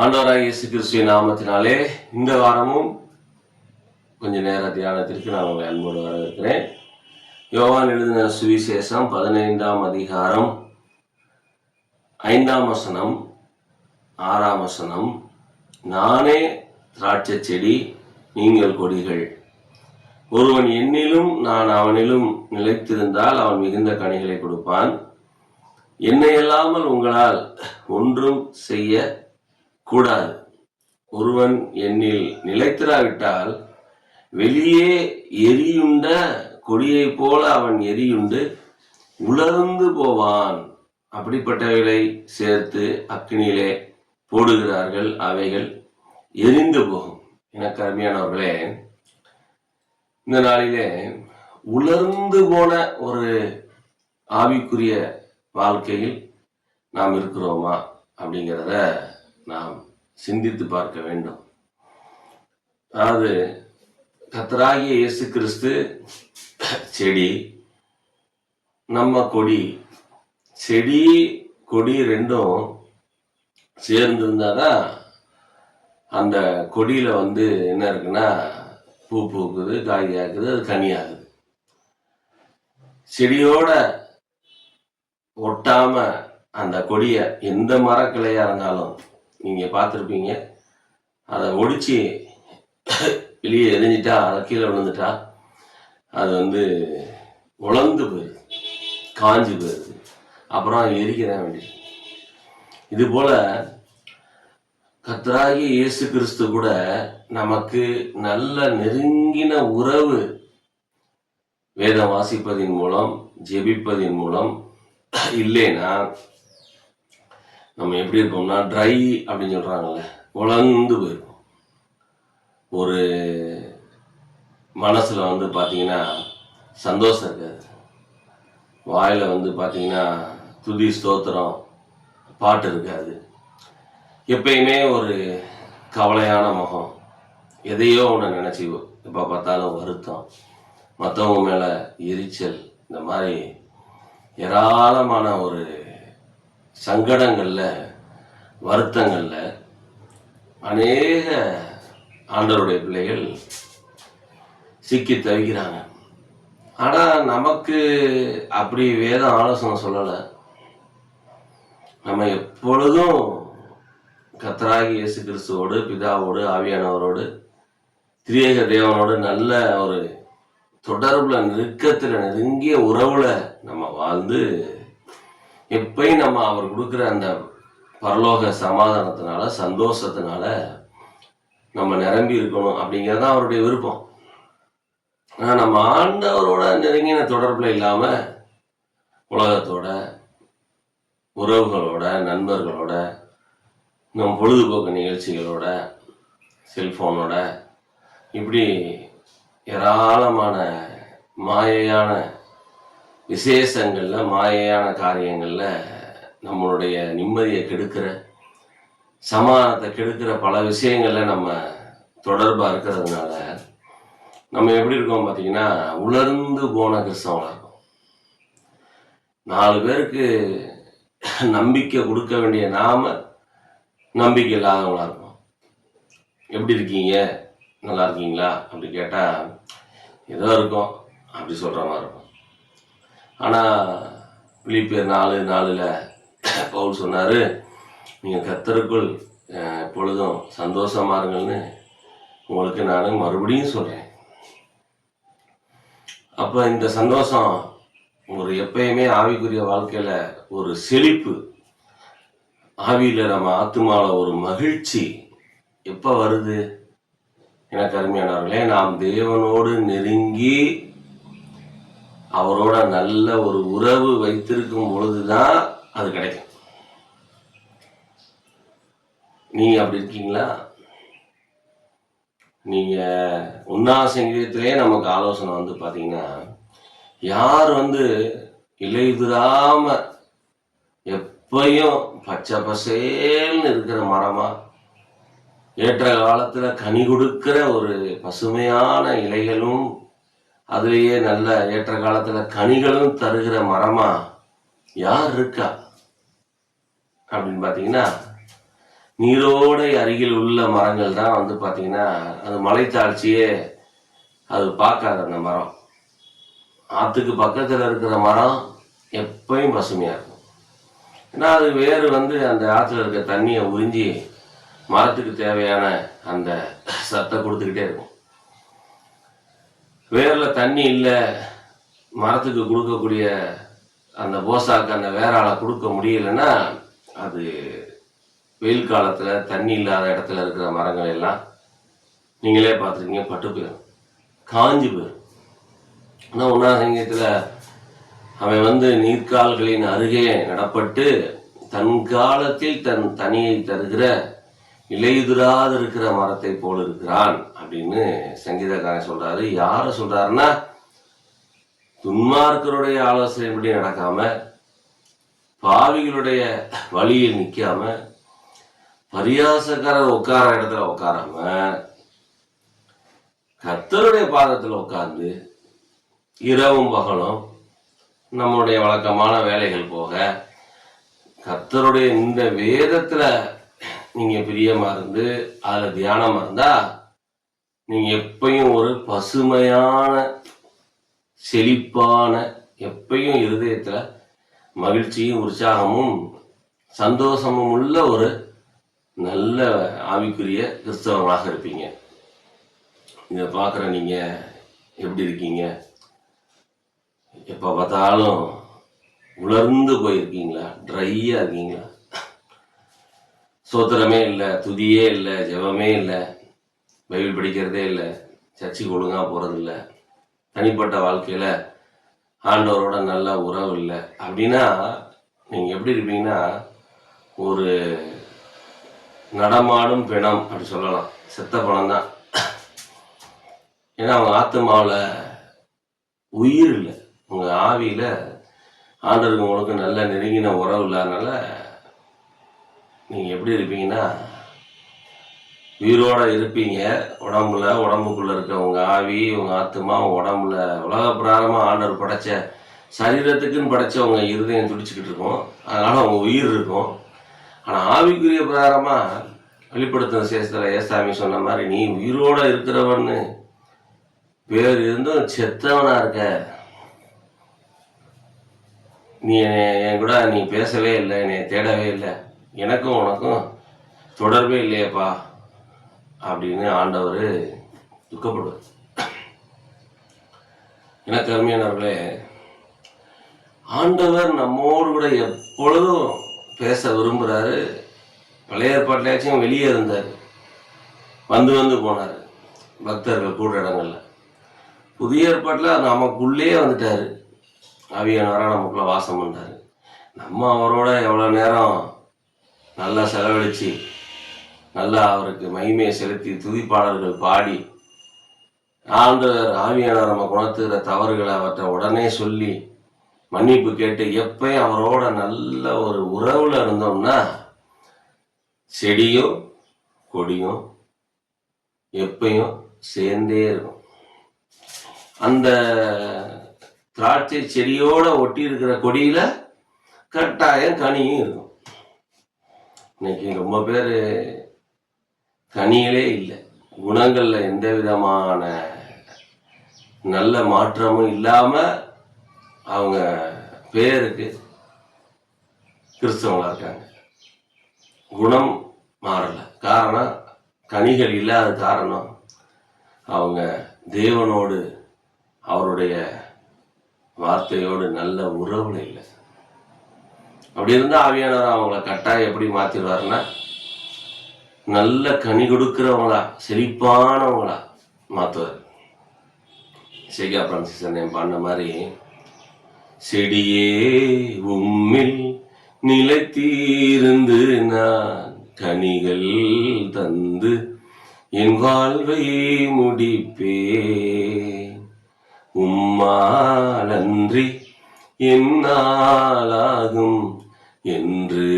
ஆண்டவராக இயேசு கிறிஸ்துவின் நாமத்தினாலே இந்த வாரமும் கொஞ்ச நேர தியானத்திற்கு நான் உங்களை அன்போடு வரவேற்கிறேன். யோவான் எழுதின சுவிசேஷம் பதினைந்தாம் அதிகாரம் ஐந்தாம் வசனம் ஆறாம் வசனம். நானே திராட்சை செடி நீங்கள் கொடிகள். ஒருவன் என்னிலும் நான் அவனிலும் நிலைத்திருந்தால் அவன் மிகுந்த கனிகளை கொடுப்பான். என்னை அல்லாமல் உங்களால் ஒன்றும் செய்ய கூடாது. ஒருவன் என்னில் நிலைத்திராவிட்டால் வெளியே எரியுண்ட கொடியைப் போல அவன் எரியுண்டு உலர்ந்து போவான். அப்படிப்பட்டவைகளை சேர்த்து அக்னியிலே போடுகிறார்கள் அவைகள் எரிந்து போகும். என கருமையானவர்களே இந்த நாளிலே உலர்ந்து போன ஒரு ஆவிக்குரிய வாழ்க்கையில் நாம் இருக்கிறோமா அப்படிங்கிறத நாம் சிந்தித்து பார்க்க வேண்டும். அதாவது கத்தராகிய இயேசு கிறிஸ்து செடி நம்ம கொடி செடி கொடி ரெண்டும் சேர்ந்திருந்தாதான் அந்த கொடியில வந்து என்ன இருக்குன்னா பூ பூக்குது காய் காய்க்குது அது கனியாகுது. செடியோட ஒட்டாம அந்த கொடியை எந்த மரக்கிளையா இருந்தாலும் நீங்க பார்த்துருப்பீங்க. அதை ஒடிச்சு வெளியே எரிஞ்சிட்டா அதை கீழே விழுந்துட்டா அது வந்து உழந்து போயிடுது காஞ்சு போயிடுது அப்புறம் எரிக்க தான் வேண்டியது. இது போல கத்ராகி இயேசு கிறிஸ்து கூட நமக்கு நல்ல நெருங்கின உறவு வேதம் வாசிப்பதின் மூலம் ஜெபிப்பதின் மூலம் இல்லைன்னா நம்ம எப்படி இருப்போம்னா ட்ரை அப்படின்னு சொல்கிறாங்கல்ல உலர்ந்து போயிருக்கும் ஒரு மனசில் வந்து பார்த்தீங்கன்னா சந்தோஷம் இருக்காது. வாயில் வந்து பார்த்தீங்கன்னா துதி ஸ்தோத்திரம் பாட்டு இருக்காது. எப்பயுமே ஒரு கவலையான முகம். எதையோ ஒன்று நினச்சி எப்போ பார்த்தாலும் வருத்தம். மற்றவங்க மேலே எரிச்சல் இந்த மாதிரி ஏராளமான ஒரு சங்கடங்களில் வருத்தங்களில் அநேக ஆண்டவருடைய பிள்ளைகள் சிக்கி தவிக்கிறாங்க. ஆனால் நமக்கு அப்படி வேதம் ஆலோசனை சொல்லலை. நம்ம எப்பொழுதும் கத்தராகி இயேசு கிறிஸ்துவோடு பிதாவோடு ஆவியானவரோடு திரியேக தேவனோடு நல்ல ஒரு தொடர்புல நெருக்கத்தில் நெருங்கிய உறவுல நம்ம வாழ்ந்து எப்பயும் நம்ம அவர் கொடுக்குற அந்த பரலோக சமாதானத்தினால சந்தோஷத்தினால நம்ம நிரம்பி இருக்கணும் அப்படிங்கிறது தான் அவருடைய விருப்பம். ஆனால் நம்ம ஆண்டவரோட நெருங்கின தொடர்பில் இல்லாமல் உலகத்தோட உறவுகளோட நண்பர்களோட நம் பொழுதுபோக்கு நிகழ்ச்சிகளோட செல்ஃபோனோட இப்படி ஏராளமான மாயையான விசேஷங்களில் மாயையான காரியங்களில் நம்மளுடைய நிம்மதியை கெடுக்கிற சமாதானத்தை கெடுக்கிற பல விஷயங்களில் நம்ம தொடர்பாக இருக்கிறதுனால நம்ம எப்படி இருக்கோம் பார்த்தீங்கன்னா உலர்ந்து போன கிறிஸ்தவங்களா இருக்கும். நாலு பேருக்கு நம்பிக்கை கொடுக்க வேண்டிய நாம நம்பிக்கை இல்லாதவங்களாக இருக்கும். எப்படி இருக்கீங்க? நல்லா இருக்கீங்களா? அப்படி கேட்டால் ஏதோ இருக்கும். அப்படி சொல்கிற மாதிரி இருக்கும். ஆனால் பிலிப்பியர் நாலு நாலில் பவுல் சொன்னார் நீங்கள் கத்தருக்குள் எப்பொழுதும் சந்தோஷமா இருங்கள்னு உங்களுக்கு நான் மறுபடியும் சொல்கிறேன் அப்போ இந்த சந்தோஷம் ஒரு எப்பயுமே ஆவிக்குரிய வாழ்க்கையில் ஒரு செழிப்பு. ஆவியில் நம்ம ஆத்துமால ஒரு மகிழ்ச்சி. எப்போ வருது? எனக்கு அருமையானவர்களே நாம் தேவனோடு நெருங்கி அவரோட நல்ல ஒரு உறவு வைத்திருக்கும் பொழுதுதான் அது கிடைக்கும். நீங்க அப்படி இருக்கீங்களா? நீங்க உன்னாச சங்கீதத்திலே நமக்கு ஆலோசனை வந்து பாத்தீங்கன்னா யார் வந்து இலையுதிராம எப்பையும் பச்சை பசேல்னு இருக்கிற மரமா ஏற்ற காலத்துல கனி கொடுக்கிற ஒரு பசுமையான இலைகளும் அதுலேயே நல்ல ஏற்ற காலத்துல கனிகளும் தருகிற மரமா யார் இருக்கா? அப்படின்னு பார்த்தீங்கன்னா நீரோடை அருகில் உள்ள மரங்கள் தான் வந்து பார்த்தீங்கன்னா அது மலைத்தாழ்ச்சியே அது பார்க்காது அந்த மரம். ஆற்றுக்கு பக்கத்தில் இருக்கிற மரம் எப்பயும் பசுமையாக இருக்கும். ஏன்னா அது வேறு வந்து அந்த ஆற்றுல இருக்க தண்ணியை உறிஞ்சி மரத்துக்கு தேவையான அந்த சத்தை கொடுத்துக்கிட்டே இருக்கும். வேரில் தண்ணி இல்லை மரத்துக்கு கொடுக்கக்கூடிய அந்த போசாக்கு அந்த வேறால கொடுக்க முடியலன்னா அது வெயில் காலத்தில் தண்ணி இல்லாத இடத்துல இருக்கிற மரங்கள் எல்லாம் நீங்களே பார்த்துருக்கீங்க பட்டு போயிடும் காஞ்சி போயிடும் ஆனால் உண்ணாசங்கத்தில் அவன் வந்து நீர்க்கால்களின் அருகே நடப்பட்டு தன் காலத்தில் தன் தனியை தருகிற இலையுதிராது இருக்கிற மரத்தை போல் இருக்கிறான். அப்படின்னு சங்கீதக்காரன் சொல்றாரு. யாரு சொல்றாருன்னா துன்மார்க்கருடைய ஆலோசனைப்படி நடக்காம பாவிகளுடைய வழியில் நிற்காம பரியாசக்காரர் உட்கார இடத்துல உட்காராம கர்த்தருடைய பாதத்தில் உட்கார்ந்து இரவும் பகலும் நம்முடைய வழக்கமான வேலைகள் போக கர்த்தருடைய இந்த வேதத்துல நீங்க பிரியமா இருந்து அதுல தியானமாக இருந்தா நீங்க எப்பயும் ஒரு பசுமையான செழிப்பான எப்பயும் இருதயத்துல மகிழ்ச்சியும் உற்சாகமும் சந்தோஷமும் உள்ள ஒரு நல்ல ஆவிக்குரிய கிறிஸ்தவர்களாக இருப்பீங்க. இதை பார்க்குற நீங்க எப்படி இருக்கீங்க? எப்போ பார்த்தாலும் உலர்ந்து போயிருக்கீங்களா? ட்ரையாக இருக்கீங்களா? சோத்திரமே இல்லை துதியே இல்லை ஜபமே இல்லை. பைபிள் படிக்கிறதே இல்லை. சர்ச்சுக்கு ஒழுங்காக போகிறதில்ல தனிப்பட்ட வாழ்க்கையில் ஆண்டவரோட நல்ல உறவு இல்லை. அப்படின்னா நீங்கள் எப்படி இருப்பீங்கன்னா ஒரு நடமாடும் பிணம் அப்படி சொல்லலாம். செத்த பணம் தான். ஏன்னா அவங்க ஆத்மாவில் உயிர் இல்லை. உங்கள் ஆவியில் ஆண்டருக்கு உங்களுக்கு நல்ல நெருங்கின உறவு இல்லாதனால நீங்கள் எப்படி இருப்பீங்கன்னா உயிரோட இருப்பீங்க. உடம்புல உடம்புக்குள்ள இருக்க உங்க ஆவி உங்க ஆத்மா உடம்புல உலக பிராரமா ஆண்டவர் படைச்ச சரீரத்துக்குன்னு படைச்ச உங்க இருதயம் துடிச்சுக்கிட்டு இருக்கும். அதனால உங்க உயிர் இருக்கும். ஆனா ஆவிக்குரிய பிரகாரமா வெளிப்படுத்தின சேஷத்துல ஏசாமி சொன்ன மாதிரி நீ உயிரோட இருக்கிறவன்னு பேர் இருந்தும் செத்தவனா இருக்க. நீ என் கூட நீ பேசவே இல்லை என்னை தேடவே இல்லை. எனக்கும் உனக்கும் தொடர்பே இல்லையேப்பா. அப்படின்னு ஆண்டவர் துக்கப்படுவார். எனக்கு அருமையானவர்களே ஆண்டவர் நம்மோடு கூட எப்பொழுதும் பேச விரும்புகிறாரு பழைய ஏற்பாட்டிலேயாச்சும் வெளியே இருந்தார். வந்து வந்து போனார். பக்தர்கள் கூடுற இடங்களில். புதிய ஏற்பாட்டில் நமக்குள்ளேயே வந்துட்டார். ஆவியானவராக நமக்குள்ள வாசம் பண்ணார் நம்ம அவரோட எவ்வளோ நேரம் நல்லா செலவழித்து நல்லா அவருக்கு மகிமையை செலுத்தி துதிப்பாளர்கள் பாடி ஆண்டவர் ஆவியானவர் நம்ம குணத்துகிற தவறுகளை அவற்றை உடனே சொல்லி மன்னிப்பு கேட்டு எப்பயும் அவரோட நல்ல ஒரு உறவுல இருந்தோம்னா செடியும் கொடியும் எப்பயும் சேர்ந்தே இருக்கும். அந்த திராட்சை செடியோட ஒட்டி இருக்கிற கொடியில கட்டாயம் கனியும் இருக்கும். இன்னைக்கு ரொம்ப பேர் கனிகளே இல்லை. குணங்களில் எந்த விதமான நல்ல மாற்றமும் இல்லாமல் அவங்க பேருக்கு கிறிஸ்தவங்களாக இருக்காங்க. குணம் மாறலை. காரணம் கனிகள் இல்லாத காரணம். அவங்க தேவனோடு அவருடைய வார்த்தையோடு நல்ல உறவுல இல்லை. அப்படி இருந்தால் ஆவியானவர் அவங்கள கட்டாயம் எப்படி மாற்றிடுவாருன்னா நல்ல கனி கொடுக்கிறவங்களா? செழிப்பானவங்களா? மாத்துவார். சேகா பிரான்சிஸ் அண்ணன் பாடின மாதிரி செடியே உம்மில் நிலைத்தீர்ந்து நான் கனிகள் தந்து என் வாழ்வை முடிப்பே உம்மாலன்றி என்னாலாகும் என்று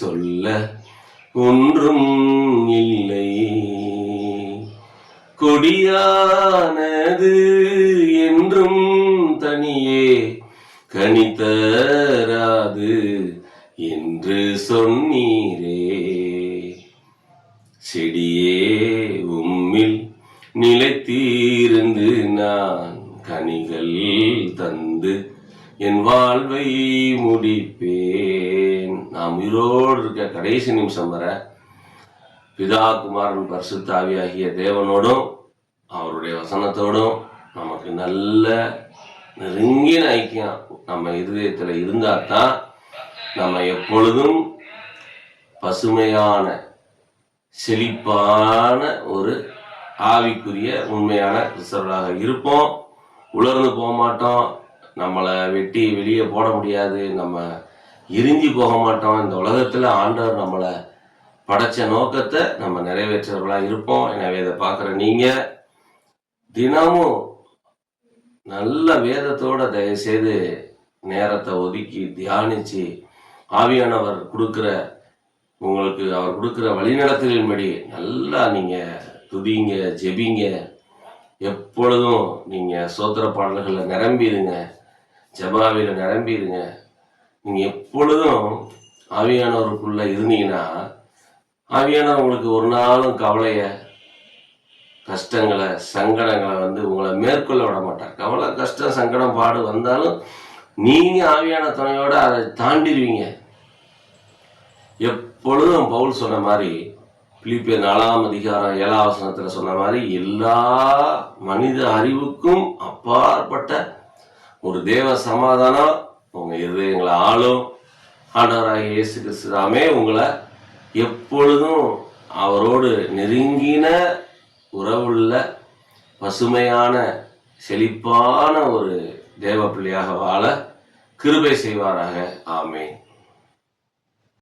சொல்ல ஒன்றும் இல்லை. கொடியானது என்றும் தனியே கனித்தராது என்று சொன்னீரே. செடியே உம்மில் நிலைத்தீர்ந்து நான் கனிகள் தந்து என் வாழ்வை முடிப்பேன். நாம் உயிரோடு இருக்க கடைசி நிமிஷம் வர பிதா குமாரன் பரிசுத்தாவியாகிய தேவனோடும் அவருடைய வசனத்தோடும் நமக்கு நல்ல நெருங்கின ஐக்கியம் நம்ம இருதயத்தில் இருந்தால் தான் நம்ம எப்பொழுதும் பசுமையான செழிப்பான ஒரு ஆவிக்குரிய உண்மையான கிறிஸ்தவர்களாக இருப்போம். உலர்ந்து போக மாட்டோம் நம்மளை வெட்டி வெளியே போட முடியாது. நம்ம எரிஞ்சு போக மாட்டோம். இந்த உலகத்தில் ஆண்டவர் நம்மளை படைச்ச நோக்கத்தை நம்ம நிறைவேற்றவர்களாக இருப்போம். எனவே இதை பார்க்குற நீங்கள் தினமும் நல்ல வேதத்தோட தயவுசெய்து நேரத்தை ஒதுக்கி தியானிச்சு ஆவியானவர் கொடுக்குற உங்களுக்கு அவர் கொடுக்குற வழிநடத்தலின்படி நல்லா நீங்கள் துதிங்க ஜெபிங்க. எப்பொழுதும் நீங்கள் சோத்திர பாடல்களில் நிரம்பிடுங்க. ஜபாவில நிரம்பிடுங்க. நீங்கள் எப்பொழுதும் ஆவியானவருக்குள்ளே இருந்தீங்கன்னா ஆவியானவர் உங்களுக்கு ஒரு நாளும் கவலையை கஷ்டங்களை சங்கடங்களை வந்து உங்களை மேற்கொள்ள விட மாட்டார். கவலை கஷ்டம் சங்கடம் பாடு வந்தாலும் நீங்க ஆவியான துணையோட அதை தாண்டிடுவீங்க. எப்பொழுதும் பவுல் சொன்ன மாதிரி பிலிப்பிய நாலாம் அதிகாரம் ஏழாம் சொன்ன மாதிரி எல்லா மனித அறிவுக்கும் அப்பாற்பட்ட ஒரு தேவ சமாதானம். உங்க இருதயங்களை ஆளும். ஆண்டவராக இயேசு கிறிஸ்துதாமே உங்களை எப்பொழுதும் அவரோடு நெருங்கின உறவுள்ள பசுமையான செழிப்பான ஒரு தேவ பிள்ளையாக வாழ கிருபை செய்வாராக. ஆமென்.